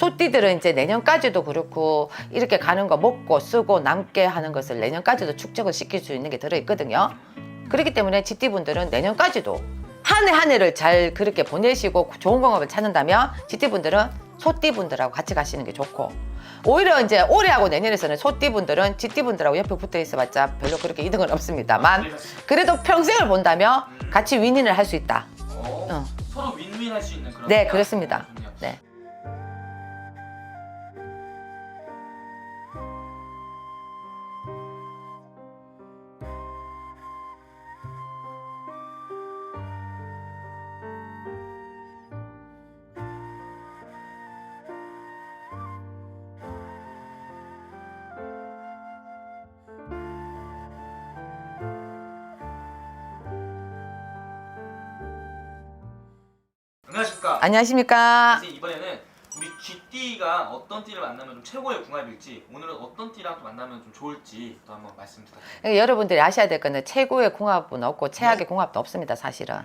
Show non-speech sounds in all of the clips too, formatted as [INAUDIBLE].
소띠들은 이제 내년까지도 그렇고 이렇게 가는 거 먹고 쓰고 남게 하는 것을 내년까지도 축적을 시킬 수 있는 게 들어있거든요. 그렇기 때문에 GT분들은 내년까지도 한해한 해를 잘 그렇게 보내시고 좋은 경험을 찾는다면 GT분들은 소띠분들하고 같이 가시는 게 좋고 오히려 이제 올해하고 내년에서는 소띠분들은 GT분들하고 옆에 붙어 있어봤자 별로 그렇게 이득은 없습니다만 그래도 평생을 본다면 같이 윈윈을 할 수 있다. 어, 어. 서로 윈윈할 수 있는 그런 네, 어, 그렇습니다. 좋네 안녕하십니까. 이번에는 우리 쥐띠가 어떤 띠를 만나면 좀 최고의 궁합일지 오늘은 어떤 띠랑 또 만나면 좀 좋을지 또 한번 말씀 부탁드립니다. 그러니까 여러분들이 아셔야 될 거는 최고의 궁합은 없고 최악의 궁합도 없습니다, 사실은.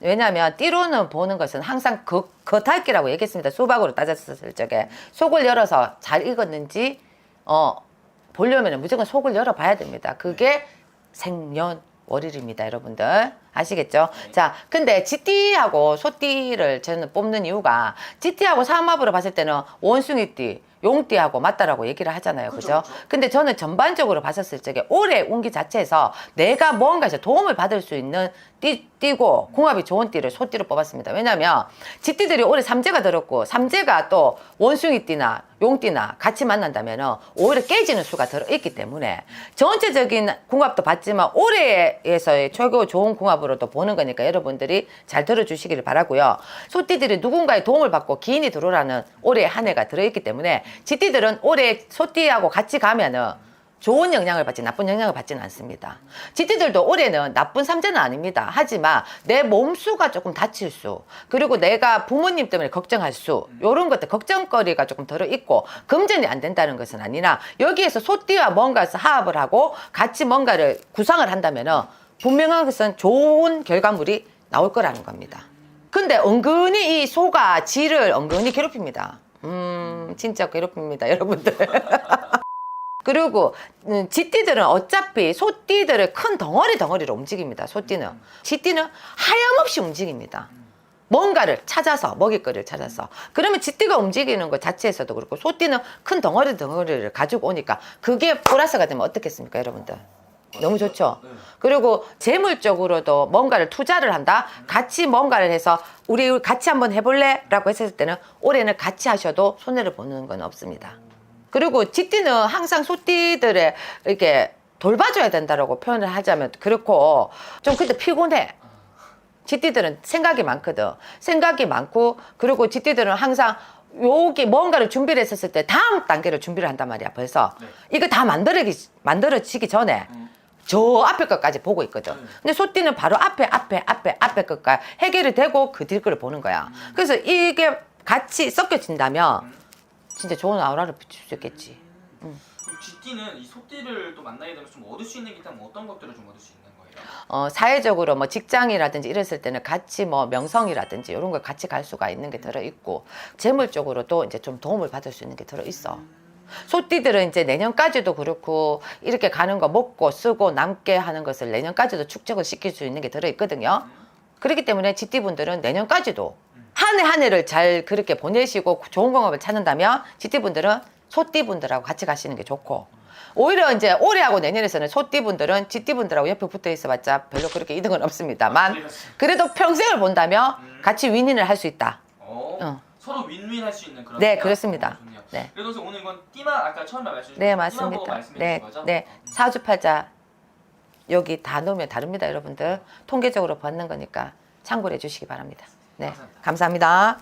왜냐하면 띠로는 보는 것은 항상 그, 겉핥기라고 얘기했습니다. 수박으로 따졌을 적에 속을 열어서 잘 익었는지 어, 보려면 무조건 속을 열어봐야 됩니다. 그게 생년 월일입니다, 여러분들. 아시겠죠? 자, 근데 쥐띠하고 소띠를 저는 뽑는 이유가 쥐띠하고 삼합으로 봤을 때는 원숭이띠, 용띠하고 맞다라고 얘기를 하잖아요. 그죠? 근데 저는 전반적으로 봤었을 적에 올해 운기 자체에서 내가 뭔가에서 도움을 받을 수 있는 띠, 띠고 궁합이 좋은 띠를 소띠로 뽑았습니다. 왜냐면 쥐띠들이 올해 삼재가 들었고 삼재가 또 원숭이띠나 용띠나 같이 만난다면 오히려 깨지는 수가 들어있기 때문에 전체적인 궁합도 봤지만 올해에서의 최고 좋은 궁합 으로도 보는 거니까 여러분들이 잘 들어주시기를 바라고요. 소띠들이 누군가의 도움을 받고 기인이 들어오라는 올해 한 해가 들어있기 때문에 쥐띠들은 올해 소띠하고 같이 가면은 좋은 영향을 받지 나쁜 영향을 받지는 않습니다. 쥐띠들도 올해는 나쁜 삼재는 아닙니다. 하지만 내 몸수가 조금 다칠 수 그리고 내가 부모님 때문에 걱정할 수 이런 것들 걱정거리가 조금 들어 있고 금전이 안 된다는 것은 아니나 여기에서 소띠와 뭔가 하합을 하고 같이 뭔가를 구상을 한다면은 것은 좋은 결과물이 나올 거라는 겁니다. 근데 은근히 이 소가 쥐를 은근히 괴롭힙니다. 음, 진짜 괴롭힙니다, 여러분들. [LAUGHS] 그리고 음, 쥐띠들은 어차피 소띠들을 큰 덩어리 덩어리로 움직입니다. 소띠는 쥐띠는 하염없이 움직입니다. 뭔가를 찾아서 먹잇거리를 찾아서 그러면 쥐띠가 움직이는 것 자체에서도 그렇고 소띠는 큰 덩어리 덩어리를 가지고 오니까 그게 플러스가 되면 어떻겠습니까, 여러분들? 너무 좋죠. 네. 그리고 재물적으로도 뭔가를 투자를 한다. 같이 뭔가를 해서 우리 같이 한번 해볼래?라고 했을 때는 올해는 같이 하셔도 손해를 보는 건 없습니다. 그리고 쥐띠는 항상 소띠들의 이렇게 돌봐줘야 된다라고 표현을 하자면 그렇고 좀 근데 피곤해. 쥐띠들은 생각이 많거든. 생각이 많고 그리고 쥐띠들은 항상 여기 뭔가를 준비를 했었을 때 다음 단계를 준비를 한단 말이야. 벌써 네. 이거 다 만들어기 만들어지기 전에 음. 저 앞에 것까지 보고 있거든. 근데 소띠는 바로 앞에 앞에 앞에 앞에 것까지 해결이 되고 그 뒤 거를 보는 거야. 그래서 이게 같이 섞여진다면 진짜 좋은 아우라를 붙일 수 있겠지. 그럼 쥐띠는 이 소띠를 또 만나게 되면 좀 얻을 수 있는 게 있다면 어떤 것들을 좀 얻을 수 있는 거예요? 어, 사회적으로 뭐 직장이라든지 이랬을 때는 같이 뭐 명성이라든지 이런 걸 같이 갈 수가 있는 게 들어 있고 재물적으로도 이제 좀 도움을 받을 수 있는 게 들어 있어. 소띠들은 이제 내년까지도 그렇고 이렇게 가는 거 먹고 쓰고 남게 하는 것을 내년까지도 축적을 시킬 수 있는 게 들어 있거든요. 그렇기 때문에 GT분들은 내년까지도 한 해 한 해를 잘 그렇게 보내시고 좋은 경험을 찾는다면 GT분들은 소띠분들하고 같이 가시는 게 좋고 오히려 이제 올해하고 내년에서는 소띠분들은 GT분들하고 옆에 붙어 있어봤자 별로 그렇게 이득은 없습니다만 그래도 평생을 본다면 같이 윈윈을 할 수 있다. 어, 어. 서로 윈윈 할 수 있는 그런 네? 그렇습니다. 어, 좋네요. 네. 그래서 오늘 이건 띠만 아까 처음에 말씀해 주신 네, 맞습니다. 네, 거죠? 네. 사주팔자 여기 다 넣으면 다릅니다, 여러분들. 통계적으로 받는 거니까 참고를 해주시기 바랍니다. 네, 감사합니다.